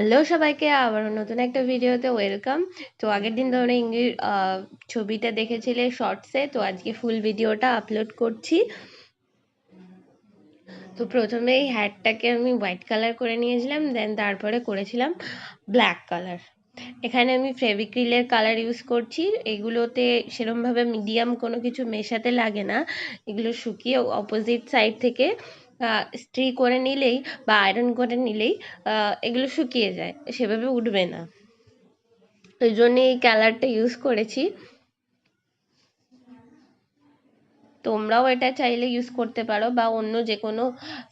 Hello সবাইকে আবার নতুন একটা ভিডিওতে ওয়েলকাম। তো আগের দিন ধরে ইংলিশ ছবিটা দেখেছিলে শর্টসে, তো আজকে ফুল ভিডিওটা আপলোড করছি। তো প্রথমে এই হ্যাটটাকে আমি হোয়াইট কালার করে নিয়েছিলাম, দেন তারপরে করেছিলাম ব্ল্যাক কালার। এখানে আমি ফেভিক্রিলের কালার ইউজ করছি, এগুলোতে সেরমভাবে মিডিয়াম কোনো কিছু মেশাতে লাগে না, এগুলো শুকিয়ে অপোজিট সাইড থেকে স্ত্রি করে নিলেই বা আয়রন করে নিলেই এগুলো শুকিয়ে যায়, সেভাবে উঠবে না। ওই জন্য এই কালারটা ইউজ করেছি। তোমরাও এটা চাইলে ইউজ করতে পারো বা অন্য যে কোনো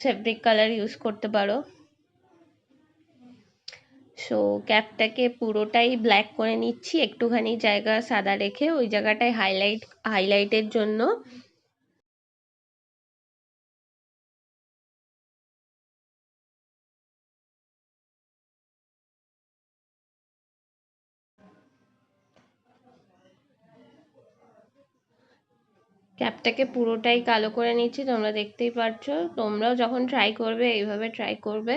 ফেব্রিক কালার ইউজ করতে পারো। সো ক্যাপটাকে পুরোটাই ব্ল্যাক করে নিচ্ছি, একটুখানি জায়গা সাদা রেখে ওই জায়গাটায় হাইলাইট হাইলাইটের জন্য। ক্যাপটাকে পুরোটাই কালো করে নিচ্ছি, তোমরা দেখতেই পাচ্ছ তোমরাও যখন ট্রাই করবে, এইভাবে ট্রাই করবে।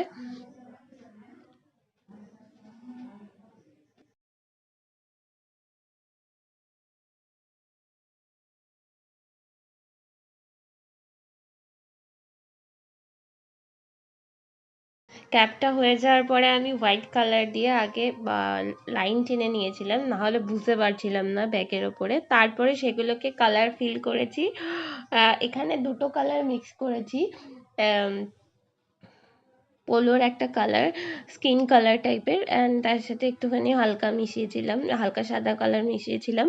ক্যাপটা হয়ে যাওয়ার পরে আমি হোয়াইট কালার দিয়ে আগে লাইন টেনে নিয়েছিলাম, নাহলে বুঝতে পারছিলাম না ব্যাগের ওপরে। তারপরে সেগুলোকে কালার ফিল করেছি। এখানে দুটো কালার মিক্স করেছি। পোলোর একটা কালার, স্কিন কালার টাইপের, অ্যান্ড তার সাথে একটুখানি হালকা মিশিয়েছিলাম, হালকা সাদা কালার মিশিয়েছিলাম।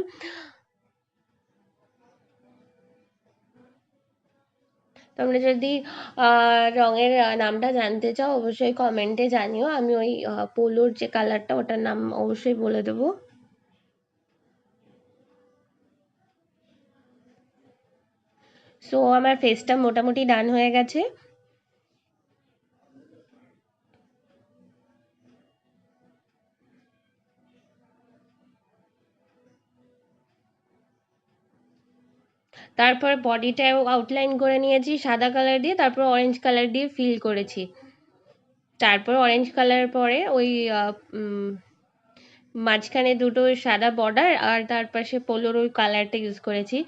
তোমরা যদি রঙের নামটা জানতে চাও, অবশ্যই কমেন্টে জানিও। আমি ওই পোলোর যে কালারটা ওটার নাম অবশ্যই বলে দেবো। সো আমার ফেসটা মোটামুটি ডান হয়ে গেছে। তারপর বডিটাও আউটলাইন করে নিয়েছি, সাদা কালার দিয়ে, তারপর অরেঞ্জ কালার দিয়ে ফিল করেছি। তারপর অরেঞ্জ কালার পরে ওই মাঝখানে দুটো সাদা বর্ডার আর তার পাশে পোলোর ওই কালারটা ইউজ করেছি।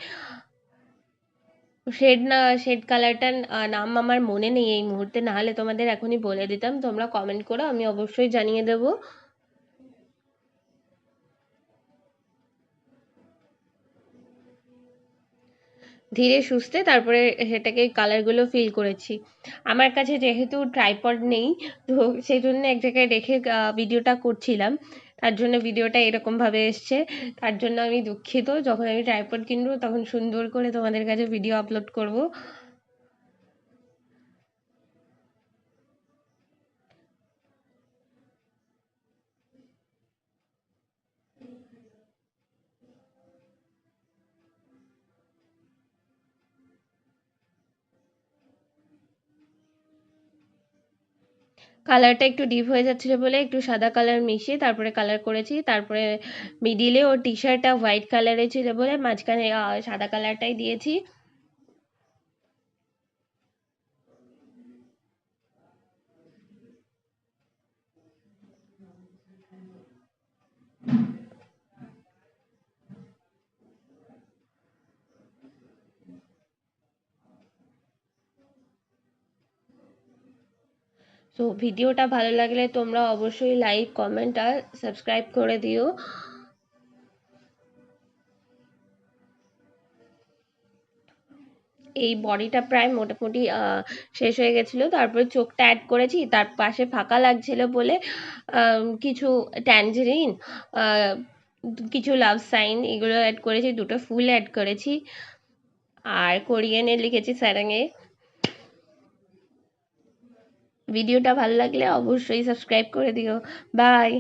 শেড না শেড কালারটার নাম আমার মনে নেই এই মুহূর্তে, নাহলে তোমাদের এখনই বলে দিতাম, তোমরা কমেন্ট করো, আমি অবশ্যই জানিয়ে দেবো। ধীরে সুস্থে তারপরে সেটাকে কালারগুলো ফিল করেছি। আমার কাছে যেহেতু ট্রাইপড নেই, তো সেই জন্য এক জায়গায় রেখে ভিডিওটা করছিলাম। তার জন্য ভিডিওটা এরকমভাবে এসছে। তার জন্য আমি দুঃখিত। যখন আমি ট্রাইপড কিনবো, তখন সুন্দর করে তোমাদের কাছে ভিডিও আপলোড করব। কালারটা একটু ডিপ হয়ে যাচ্ছিল বলে একটু সাদা কালার মিশিয়ে তারপরে কালার করেছি। তারপরে মিডিলে ওর টি শার্টটা হোয়াইট কালারে ছিল বলে মাঝখানে সাদা কালারটাই দিয়েছি। সো ভিডিওটা ভালো লাগলে তোমরা অবশ্যই লাইক কমেন্ট আর সাবস্ক্রাইব করে দিও। এই বডিটা প্রায় মোটামুটি শেষ হয়ে গেছিল। তারপরে চোখটা অ্যাড করেছি। তার পাশে ফাঁকা লাগছিল বলে কিছু ট্যাঞ্জেরিন কিছু লাভ সাইন এগুলো অ্যাড করেছি। দুটো ফুল অ্যাড করেছি। আর কোরিয়ানে লিখেছি স্যারাঙে ভিডিওটা ভালো লাগলে অবশ্যই সাবস্ক্রাইব করে দিও। বাই